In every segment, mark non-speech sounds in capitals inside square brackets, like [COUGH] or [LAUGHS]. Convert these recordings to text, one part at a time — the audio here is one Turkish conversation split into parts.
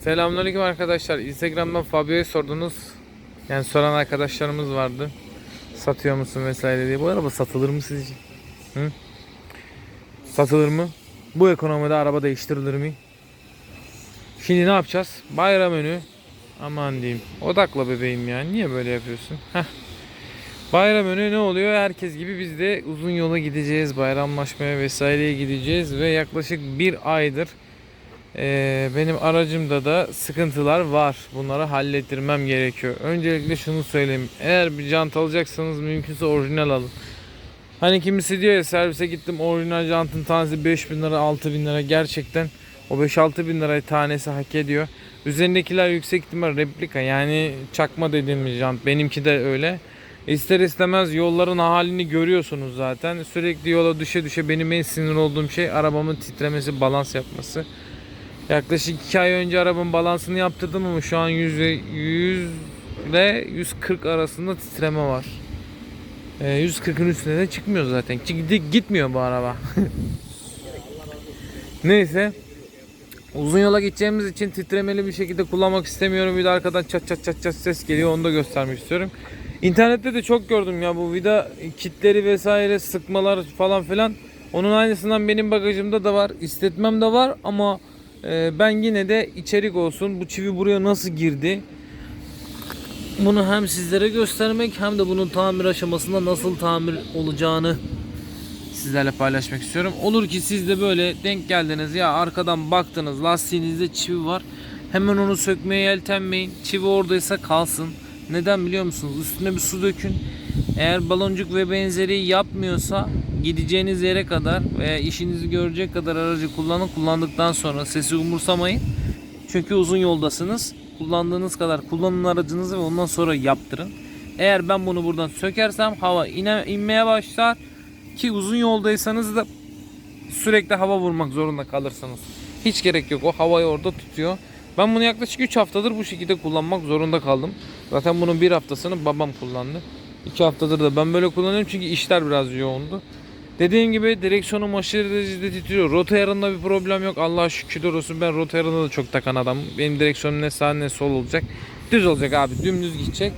Selamünaleyküm arkadaşlar. Instagram'dan Fabio'yu sordunuz. Yani soran arkadaşlarımız vardı. Satıyor musun vesaire diye. Bu araba satılır mı sizce? Hı? Satılır mı? Bu ekonomide araba değiştirilir mi? Şimdi ne yapacağız? Bayram önü. Aman diyeyim. Odakla bebeğim ya. Niye böyle yapıyorsun? Heh. Bayram önü ne oluyor? Herkes gibi biz de uzun yola gideceğiz. Bayramlaşmaya vesaireye gideceğiz. Ve yaklaşık bir aydır ee, benim aracımda da sıkıntılar var. Bunları hallettirmem gerekiyor. Öncelikle şunu söyleyeyim. Eğer bir jant alacaksanız mümkünse orijinal alın. Hani kimisi diyor ya servise gittim orijinal jantın tanesi 5000 lira 6000 lira gerçekten o 5-6 bin lirayı tanesi hak ediyor. Üzerindekiler yüksek ihtimal replika yani çakma dediğimiz jant. Benimki de öyle. İster istemez yolların halini görüyorsunuz zaten. Sürekli yola düşe düşe benim en sinir olduğum şey arabamın titremesi, balans yapması. Yaklaşık 2 ay önce arabanın balansını yaptırdım ama şu an 100 ile 100 ile 140 arasında titreme var. Ee, 140'ın üstüne de çıkmıyor zaten. Çünkü gitmiyor bu araba. [LAUGHS] Neyse. Uzun yola gideceğimiz için titremeli bir şekilde kullanmak istemiyorum. Bir de arkadan çat çat çat çat ses geliyor. Onu da göstermek istiyorum. İnternette de çok gördüm ya bu vida kitleri vesaire sıkmalar falan filan. Onun aynısından benim bagajımda da var. İstetmem de var ama e, ben yine de içerik olsun. Bu çivi buraya nasıl girdi? Bunu hem sizlere göstermek hem de bunun tamir aşamasında nasıl tamir olacağını sizlerle paylaşmak istiyorum. Olur ki siz de böyle denk geldiniz ya arkadan baktınız lastiğinizde çivi var. Hemen onu sökmeye yeltenmeyin. Çivi oradaysa kalsın. Neden biliyor musunuz? Üstüne bir su dökün. Eğer baloncuk ve benzeri yapmıyorsa gideceğiniz yere kadar veya işinizi görecek kadar aracı kullanın. Kullandıktan sonra sesi umursamayın. Çünkü uzun yoldasınız. Kullandığınız kadar kullanın aracınızı ve ondan sonra yaptırın. Eğer ben bunu buradan sökersem hava ine, inmeye başlar ki uzun yoldaysanız da sürekli hava vurmak zorunda kalırsınız. Hiç gerek yok. O havayı orada tutuyor. Ben bunu yaklaşık 3 haftadır bu şekilde kullanmak zorunda kaldım. Zaten bunun bir haftasını babam kullandı. 2 haftadır da ben böyle kullanıyorum çünkü işler biraz yoğundu. Dediğim gibi direksiyonum aşırı derecede titriyor. Rota yarında bir problem yok. Allah'a şükürler olsun. Ben rota yarında da çok takan adamım. Benim direksiyonum ne sağ ne sol olacak. Düz olacak abi. Dümdüz gidecek.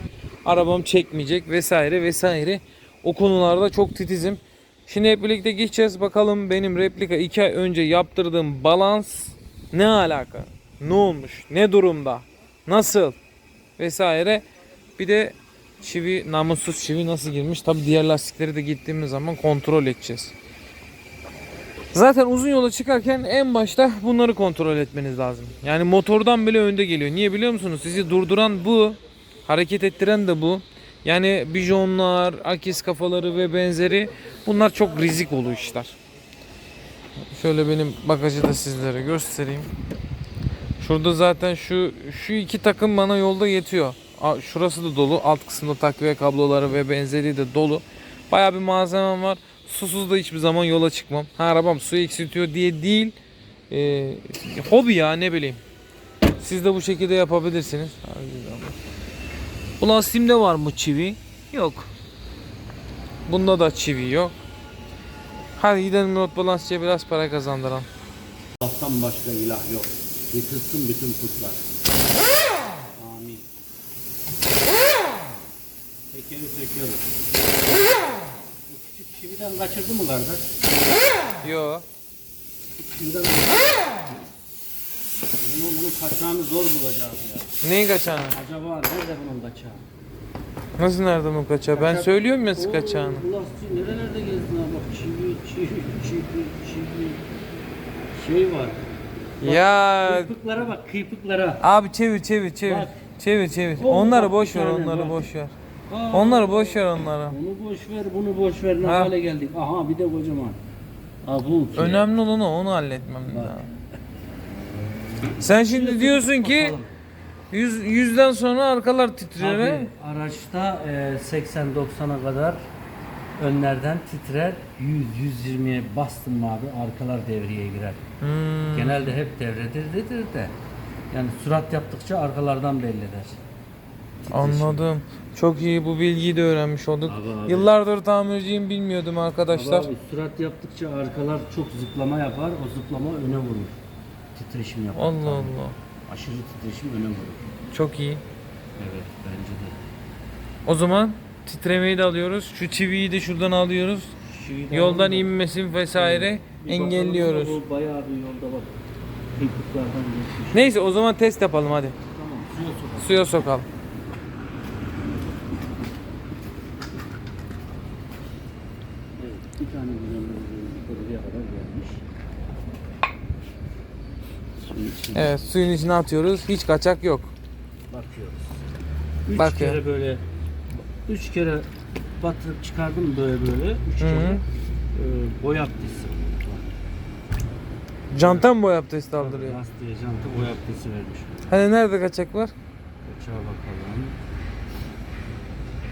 Arabam çekmeyecek vesaire vesaire. O konularda çok titizim. Şimdi hep birlikte gideceğiz. Bakalım benim replika 2 ay önce yaptırdığım balans ne alaka? Ne olmuş? Ne durumda? Nasıl? Vesaire. Bir de çivi, namussuz çivi nasıl girmiş? Tabi diğer lastikleri de gittiğimiz zaman kontrol edeceğiz. Zaten uzun yola çıkarken en başta bunları kontrol etmeniz lazım. Yani motordan bile önde geliyor. Niye biliyor musunuz? Sizi durduran bu. Hareket ettiren de bu. Yani bijonlar, akis kafaları ve benzeri bunlar çok rizik oluyor işler. Şöyle benim bagajı da sizlere göstereyim. Şurada zaten şu şu iki takım bana yolda yetiyor. Şurası da dolu. Alt kısımda takviye kabloları ve benzeri de dolu. Baya bir malzemem var. Susuz da hiçbir zaman yola çıkmam. Ha arabam su eksiltiyor diye değil. Ee, hobi ya ne bileyim. Siz de bu şekilde yapabilirsiniz. Bu lastiğimde var mı çivi? Yok. Bunda da çivi yok. Hadi gidelim not balansçıya biraz para kazandıran. Allah'tan başka ilah yok. Yıkılsın bütün putlar. Amin. Tekeri söküyoruz. Bu küçük çividen kaçırdı mı kardeş? Yo. Çividen bunun, bunun kaçağını zor bulacağız ya. Neyi kaçağını? Acaba nerede bunun kaçağı? Nasıl nerede bu kaçağı? Ben Kaçak- söylüyorum ya Oo, kaçağını. Bu lastiği nerelerde gezdin abi? Bak çivi, çivi, çivi, çivi. Şey var. Ya Kıypıklara bak, kıypıklara. abi çevir çevir çevir. Bak. Çevir çevir. Oo, Onları bak, boş bir ver, tane onları boş ver. Aa, Onları boş ver onları. Bunu boş ver, bunu boş ver. Ne Ha. hale geldik? Aha bir de kocaman. Ha bu. ki. Önemli olan o, onu halletmem lazım. Sen şimdi diyorsun ki Bakalım. yüz, yüzden sonra arkalar titriyor. Abi, araçta e, 80-90'a kadar önlerden titrer. 100-120'ye bastın mı abi arkalar devreye girer. Hmm. Genelde hep devrededir de. Yani surat yaptıkça arkalardan belli eder. Anladım. Çok iyi bu bilgiyi de öğrenmiş olduk. Abi, abi. Yıllardır tamirciyim bilmiyordum arkadaşlar. Abi, surat yaptıkça arkalar çok zıplama yapar. O zıplama öne vurur. Titreşim yapar. Allah Allah. Aşırı titreşim öne vurur. Çok iyi. Evet bence de. O zaman titremeyi de alıyoruz. Şu çiviyi de şuradan alıyoruz. Şiyi de Yoldan alalım inmesin vesaire bir bakalım engelliyoruz. Bu bayağı bir yolda bak. Neyse o zaman test yapalım hadi. Tamam suya sokalım. Suya sokalım. Evet, bir tane güzel buraya kadar gelmiş. Suyun içine Evet suyun içine atıyoruz. Hiç kaçak yok. bakıyoruz. Üç Bak ya. kere böyle üç kere batırıp çıkardım böyle böyle. Üç Hı hı. kere e, boy abdesti. Jantan mı boy testi aldırıyor? Lastiğe jantı boy abdesti vermiş. Hani nerede kaçak var? Kaçağa bakalım.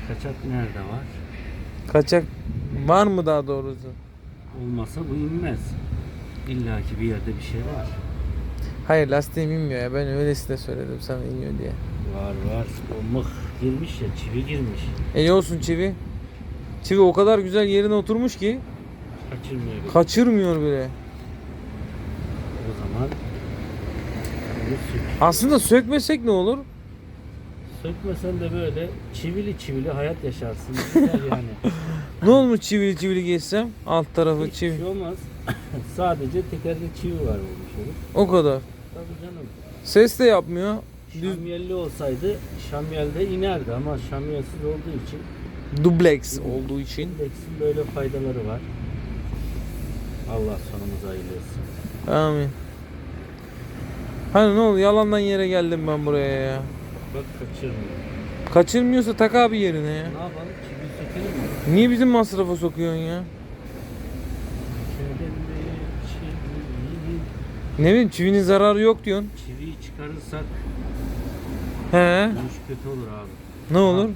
Kaçak nerede var? Kaçak var mı daha doğrusu? Olmasa bu inmez. İlla ki bir yerde bir şey var. Hayır lastiğim inmiyor ya. Ben öylesine söyledim sana iniyor diye. Var var. O mıh girmiş ya çivi girmiş. E ne olsun çivi? Çivi o kadar güzel yerine oturmuş ki Kaçırmıyor. kaçırmıyor bile. o zaman sök. Aslında sökmesek ne olur? Sökmesen de böyle çivili çivili hayat yaşarsın. [LAUGHS] Güzel yani. Ne olmuş çivili çivili geçsem? Alt tarafı Hiç çivi. şey olmaz. [LAUGHS] Sadece tekerde çivi var olmuş olur. O kadar. Tabii canım. Ses de yapmıyor. Düz Şamyelli olsaydı şamyelde inerdi ama şamyelsiz olduğu için dubleks olduğu için. Index'in böyle faydaları var. Allah sonumuzu hayırlı etsin. Amin. Hani ne oldu? Yalandan yere geldim ben buraya ya. Bak kaçırmıyor. Kaçırmıyorsa tak abi yerine ya. Ne yapalım? Çivi sökelim mi? Niye bizim masrafa sokuyorsun ya? Şöyle bir çivi. Ne bileyim çivinin zararı yok diyorsun. Çiviyi çıkarırsak He. iş kötü olur abi. Ne olur?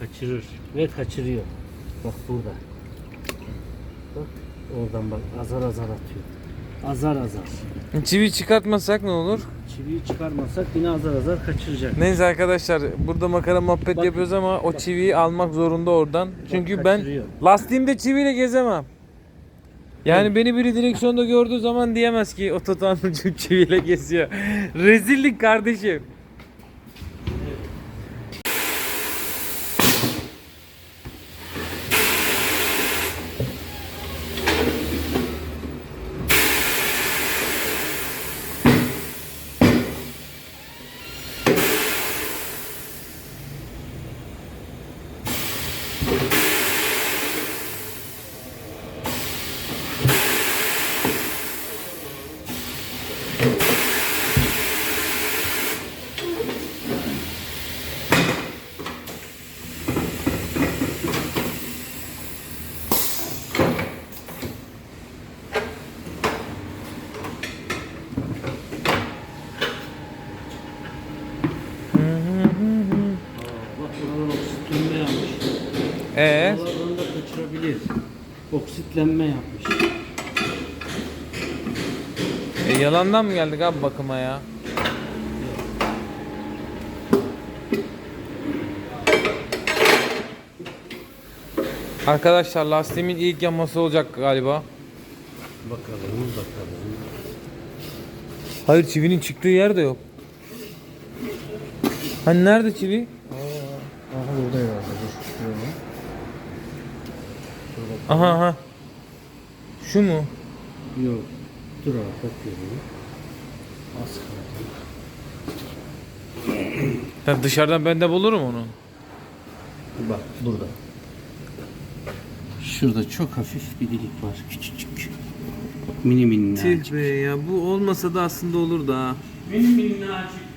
Kaçırır. Ve kaçırıyor. Bak burada. Bak oradan bak azar azar atıyor. Azar azar. Çivi çıkartmasak ne olur? Çiviyi çıkarmasak yine azar azar kaçıracak. Neyse arkadaşlar burada makara muhabbet Bak- yapıyoruz ama o çiviyi almak zorunda oradan. Çünkü ben kaçırıyor. lastiğimde çiviyle gezemem. Yani beni biri direksiyonda gördüğü zaman diyemez ki o tatanıcı çiviyle geziyor. Rezillik kardeşim. Oksitlenme yapmış. e, yalandan mı geldik abi bakıma ya? Arkadaşlar lastiğimin ilk yanması olacak galiba. Bakalım bakalım. Hayır çivinin çıktığı yer de yok. Hani nerede çivi? Aha burada. Şöyle. Aha aha. Şu mu? Yok. Dur abi bakıyorum. Az kaldı. Dışarıdan ben de bulurum onu. Bak burada. Şurada çok hafif bir delik var. Küçücük. Mini minnacık. be ya bu olmasa da aslında olur da. Mini minnacık.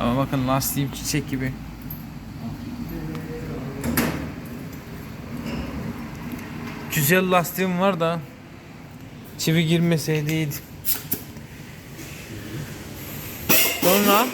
Ama bakın lastiğim çiçek gibi. Güzel lastiğim var da çivi girmeseydi iyiydi. Sonra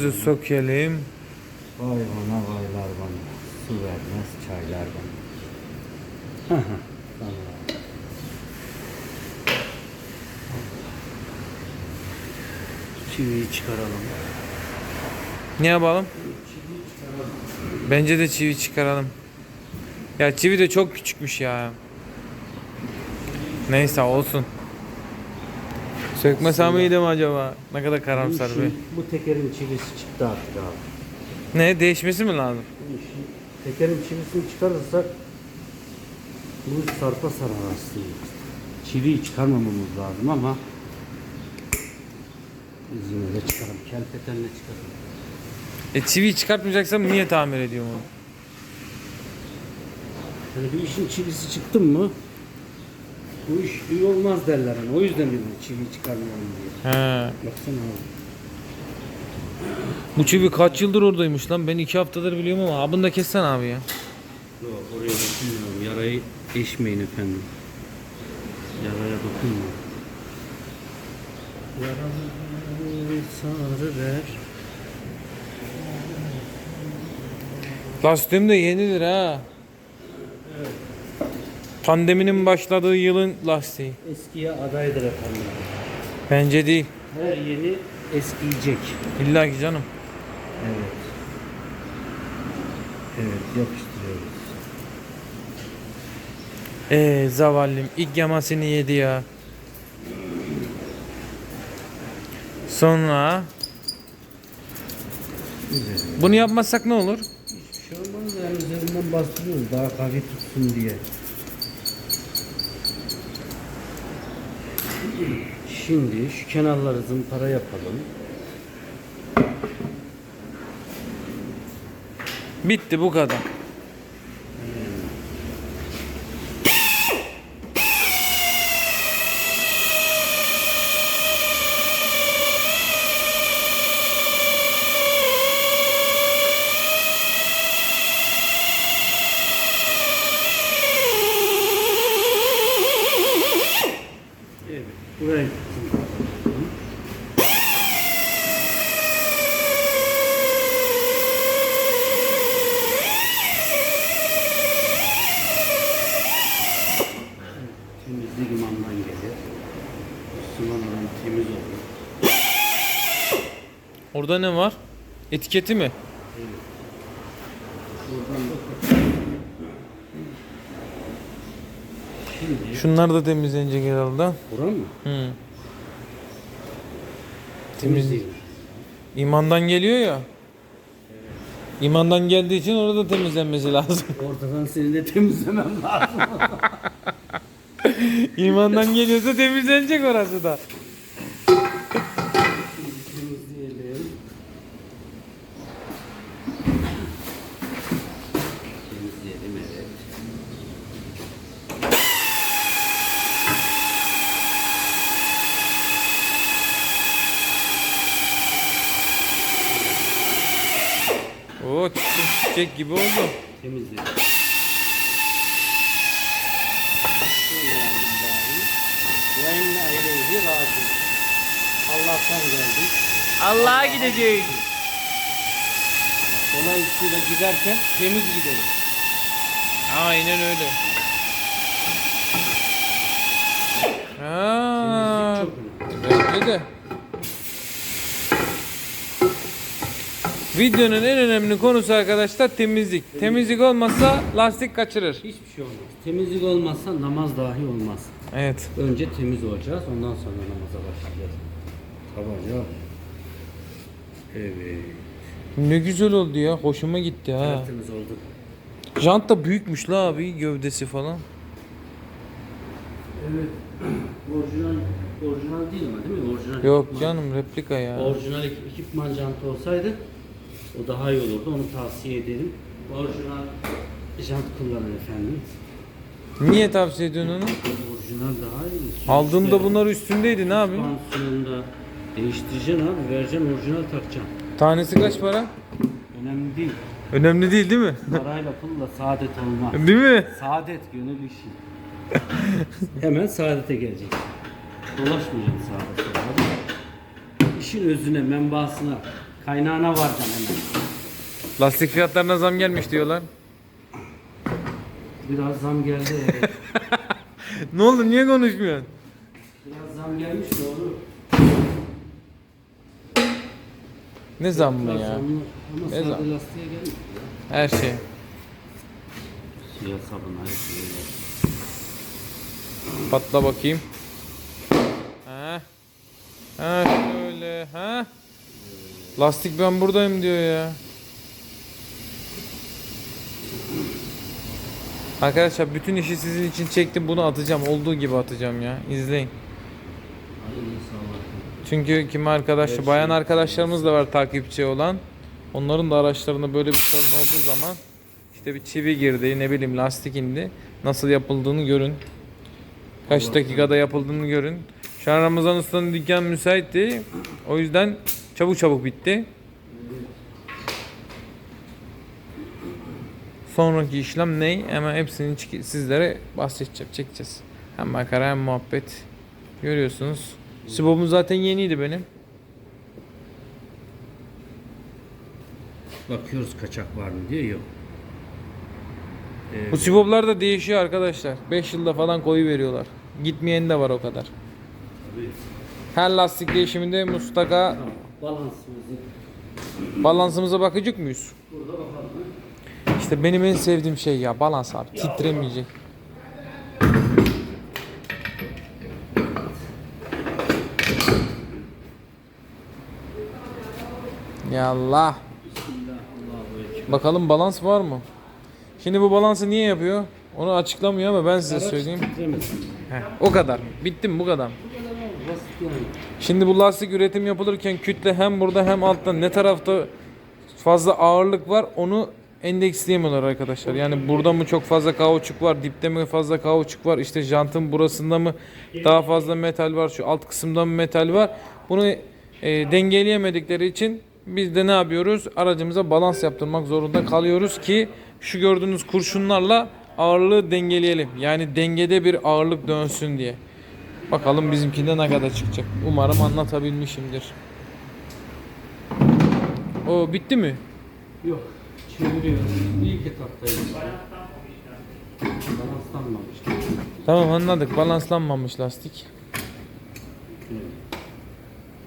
Çivimizi sökelim. Vay bana vaylar bana. Su vermez çaylar bana. Hı hı. Çiviyi çıkaralım. Ne yapalım? Bence de çivi çıkaralım. Ya çivi de çok küçükmüş ya. Neyse olsun. Sökmesem miydi mi acaba? Ne kadar karamsar Bu bir. Bu tekerin çivisi çıktı artık abi. Ne değişmesi mi lazım? Bu işin tekerin çivisini çıkarırsak bu sarpa sarar aslında. Çiviyi çıkarmamamız lazım ama biz yine de çıkaralım. Kelpetenle çıkaralım. E çiviyi çıkartmayacaksam niye tamir ediyorum onu? Yani bir işin çivisi çıktı mı bu iş iyi olmaz derler. Yani. O yüzden dedim çiviyi çıkarmayalım diye. He. Baksana abi. Bu çivi kaç yıldır oradaymış lan? Ben iki haftadır biliyorum ama. Ha bunu da kessen abi ya. Yok oraya dokunmuyorum. Yarayı eşmeyin efendim. Yaraya dokunma. Yaramı sarı ver. Lastiğim de yenidir ha. Pandeminin başladığı yılın lastiği. Eskiye adaydır efendim. Bence değil. Her yeni eskiyecek. İlla ki canım. Evet. Evet yapıştırıyoruz. Ee zavallım ilk yamasını yedi ya. Sonra Güzel. bunu yapmazsak ne olur? Hiçbir şey olmaz yani üzerinden bastırıyoruz daha kavi tutsun diye. Şimdi şu kenarları zımpara yapalım. Bitti bu kadar. Evet. Buraya Temizlik imamdan gelir. Müslüman olan temiz olur. Orada ne var? Etiketi mi? Şunlar da temizlenecek herhalde. bura mı? Hı. Temiz. Temizliği. İmandan geliyor ya. İmandan geldiği için orada temizlenmesi lazım. [LAUGHS] Ortadan seni de temizlemem lazım. İmandan geliyorsa temizlenecek orası da. Temizleyelim. Temizleyelim evet. Oo çiçek gibi oldu. Temizleyelim. Allah'tan geldik. Allah'a gideceğiz. Dolayısıyla giderken temiz gidelim. Aynen öyle. Ha, Temizlik çok önemli. bence de. Videonun en önemli konusu arkadaşlar temizlik. Temizlik olmazsa lastik kaçırır. Hiçbir şey olmaz. Temizlik olmazsa namaz dahi olmaz. Evet. Önce temiz olacağız, ondan sonra namaza başlayacağız. Tamam ya. Evet. Ne güzel oldu ya. Hoşuma gitti ha. Tertemiz oldu. Jant da büyükmüş la abi gövdesi falan. Evet. [CLEARS THROAT] orijinal, orijinal değil ama değil mi? Orijinal Yok ekipman. canım replika ya. Orijinal ekip- ekipman jantı olsaydı o daha iyi olurdu. Onu tavsiye ederim. Orijinal jant kullanın efendim. Niye tavsiye ediyorsun onu? Orijinal daha iyi. Aldığımda bunlar üstündeydi ne yapayım? Süspansiyonda değiştireceksin abi. Vereceksin orijinal takacaksın. Tanesi kaç para? Önemli değil. Önemli değil değil mi? Parayla pulla saadet olmaz. [LAUGHS] değil mi? Saadet gönül işi. [LAUGHS] Hemen saadete gelecek. Dolaşmayacaksın sağda solda. İşin özüne, menbaasına, kaynağına varacaksın hemen. Lastik fiyatlarına zam gelmiş diyorlar. Biraz zam geldi evet. [LAUGHS] Ne oldu niye konuşmuyorsun? Biraz zam gelmiş doğru. Ne zam mı Biraz ya? zamlı ama Ne zam? lastiğe. Her şey. Siyah sabun her şey var. Patla bakayım. Ha. Ha şöyle ha. Lastik ben buradayım diyor ya. Arkadaşlar bütün işi sizin için çektim bunu atacağım olduğu gibi atacağım ya izleyin. Çünkü kimi arkadaş bayan arkadaşlarımız da var takipçi olan. Onların da araçlarında böyle bir sorun olduğu zaman işte bir çivi girdi ne bileyim lastik indi. Nasıl yapıldığını görün. Kaç dakikada yapıldığını görün. Şu an Ramazan Usta'nın dükkan müsaitti. O yüzden çabuk çabuk bitti. Sonraki işlem ne? Hemen hepsini sizlere bahsedeceğim, çekeceğiz. Hem makara hem muhabbet. Görüyorsunuz. Sibob'um zaten yeniydi benim. Bakıyoruz kaçak var mı diye yok. Bu siboblar da değişiyor arkadaşlar. 5 yılda falan koyu veriyorlar. Gitmeyen de var o kadar. Her lastik değişiminde mutlaka Balansımızı balansımıza bakacak mıyız? burada bakalım. İşte benim en sevdiğim şey ya balans abi. Titremeyecek. Ya Allah. Bakalım balans var mı? Şimdi bu balansı niye yapıyor? Onu açıklamıyor ama ben size Araç söyleyeyim. Heh, o kadar. Bitti mi bu kadar? Bu kadar abi, basit yani. Şimdi bu lastik üretim yapılırken kütle hem burada hem altta ne tarafta fazla ağırlık var onu endeksleyemiyorlar arkadaşlar. Yani burada mı çok fazla kauçuk var, dipte mi fazla kauçuk var, işte jantın burasında mı daha fazla metal var, şu alt kısımda mı metal var. Bunu e, dengeleyemedikleri için biz de ne yapıyoruz? Aracımıza balans yaptırmak zorunda kalıyoruz ki şu gördüğünüz kurşunlarla ağırlığı dengeleyelim. Yani dengede bir ağırlık dönsün diye. Bakalım bizimkinde ne kadar çıkacak. Umarım anlatabilmişimdir. O bitti mi? Yok. Çeviriyoruz. İlk etaptayız. Balanslanmamış. Tamam anladık. Balanslanmamış lastik.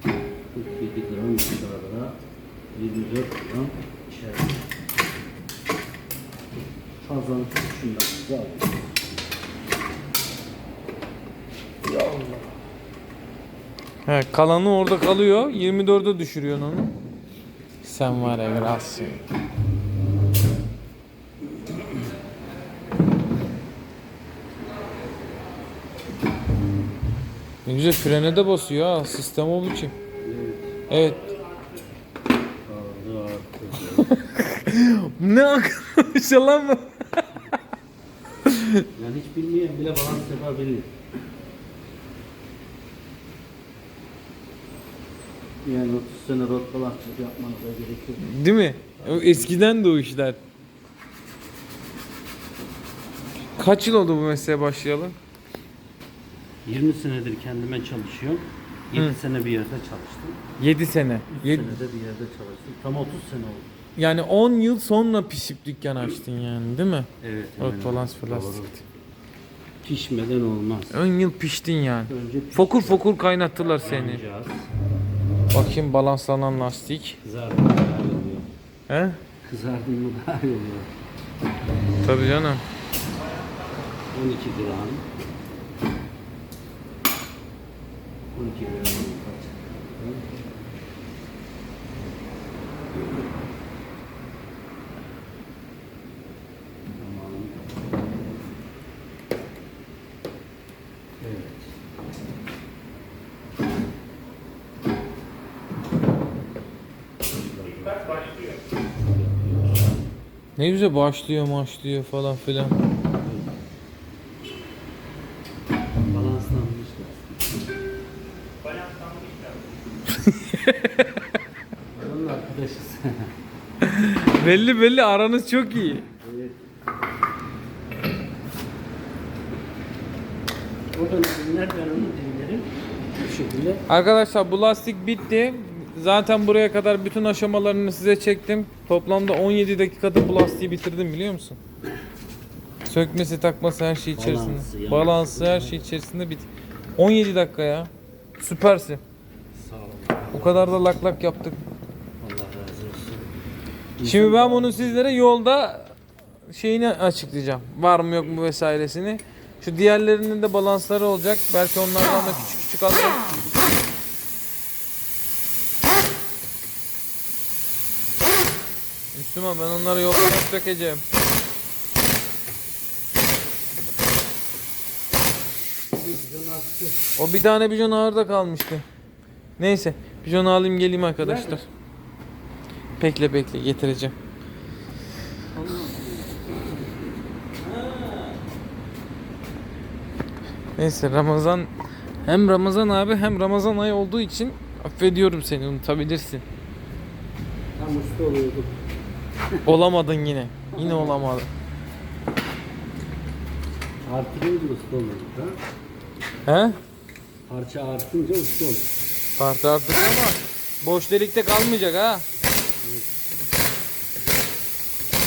47 gram dışarıda. 24 gram içeride. Fazlalık şundan Ya Allah. He, kalanı orada kalıyor. 24'e düşürüyorsun onu. Sen var ya kralsın. Ne güzel frene de basıyor ha. Sistem o biçim. Evet. [LAUGHS] Ne akıllı lan bu? Yani hiç bilmeyen bile balans yapabilir. Yani 30 sene rot balansçılık yapmanıza gerek yok. Değil mi? O Eskiden de o işler. Kaç yıl oldu bu mesleğe başlayalı? 20 senedir kendime çalışıyorum. 7 sene bir yerde çalıştım. 7 sene. 3 Yedi- senede bir yerde çalıştım. Tam 30 sene oldu. Yani 10 yıl sonra pişip dükkan açtın yani değil mi? Evet. Rot hemen balans öyle. plastik. Doğru. Pişmeden olmaz. 10 yıl piştin yani. Önce Fokur fokur kaynattılar seni. yanacağız. Bakayım balanslanan lastik. Kızardı mı daha iyi oluyor. He? Kızardı mı daha iyi oluyor. Tabii canım. 12 gram. 12 gram. Ne güzel başlıyor başlıyor falan filan. Balanslanmış lastik. Onun arkadaşız. Belli belli aranız çok iyi. evet. Oradan dinler ben onu dinlerim. Bu şekilde. Arkadaşlar bu lastik bitti. Zaten buraya kadar bütün aşamalarını size çektim. Toplamda 17 dakikada bu lastiği bitirdim biliyor musun? Sökmesi, takması her şey içerisinde. Balansı. Balansı her şey içerisinde bit. 17 dakika ya. Süpersin. Sağ olun. O kadar da lak lak yaptık. Allah razı olsun. Şimdi ben bunu sizlere yolda şeyini açıklayacağım. Var mı yok mu vesairesini. Şu diğerlerinin de balansları olacak. Belki onlardan da küçük küçük alırım. Müslüman ben onları yoldan dökeceğim. O bir tane bijon ağırda kalmıştı. Neyse. Bijonu alayım geleyim arkadaşlar. Nerede? Bekle bekle getireceğim. Neyse Ramazan hem Ramazan abi hem Ramazan ayı olduğu için affediyorum seni unutabilirsin. Tam usta oluyorduk. Olamadın yine. Yine olamadın. Artırınca usta oluyorduk ha. He? Parça artınca usta olduk. Parti artık ama boş delikte kalmayacak ha.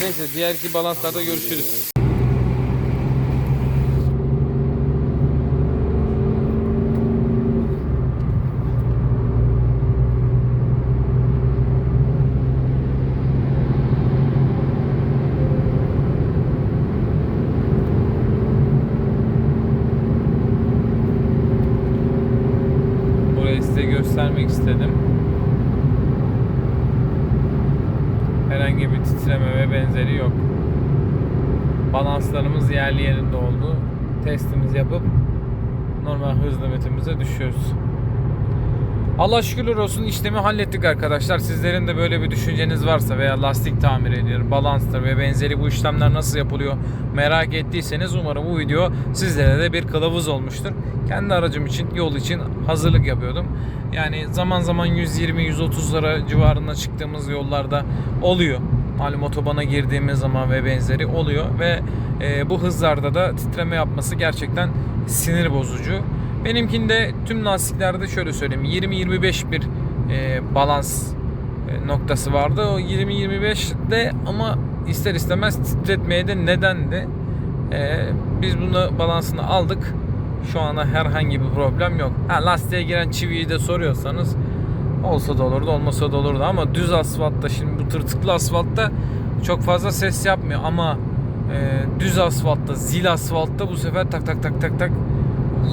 Neyse diğer iki balanslarda görüşürüz. Burayı size göstermek istedim. Herhangi bir titreme ve benzeri yok. Balanslarımız yerli yerinde oldu. Testimizi yapıp normal hız limitimize düşüyoruz. Allah şükürler olsun işlemi hallettik arkadaşlar. Sizlerin de böyle bir düşünceniz varsa veya lastik tamir ediyor, balanstır ve benzeri bu işlemler nasıl yapılıyor merak ettiyseniz umarım bu video sizlere de bir kılavuz olmuştur. Kendi aracım için, yol için hazırlık yapıyordum. Yani zaman zaman 120-130'lara civarında çıktığımız yollarda oluyor. Malum otobana girdiğimiz zaman ve benzeri oluyor ve e, bu hızlarda da titreme yapması gerçekten sinir bozucu. Benimkinde tüm lastiklerde şöyle söyleyeyim 20-25 bir e, balans e, noktası vardı. O 20-25'de ama ister istemez titretmeye de nedendi. E, biz bunu balansını aldık. Şu ana herhangi bir problem yok. Ha, lastiğe giren çiviyi de soruyorsanız olsa da olurdu olmasa da olurdu ama düz asfaltta şimdi bu tırtıklı asfaltta çok fazla ses yapmıyor ama e, düz asfaltta zil asfaltta bu sefer tak tak tak tak tak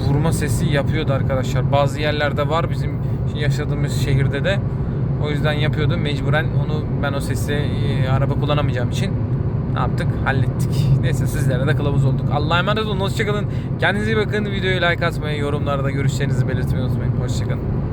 vurma sesi yapıyordu arkadaşlar. Bazı yerlerde var bizim yaşadığımız şehirde de. O yüzden yapıyordu. Mecburen onu ben o sesi e, araba kullanamayacağım için ne yaptık? Hallettik. Neyse sizlere de kılavuz olduk. Allah'a emanet olun. Hoşçakalın. Kendinize iyi bakın. Videoyu like atmayı, yorumlarda görüşlerinizi belirtmeyi unutmayın. Hoşçakalın.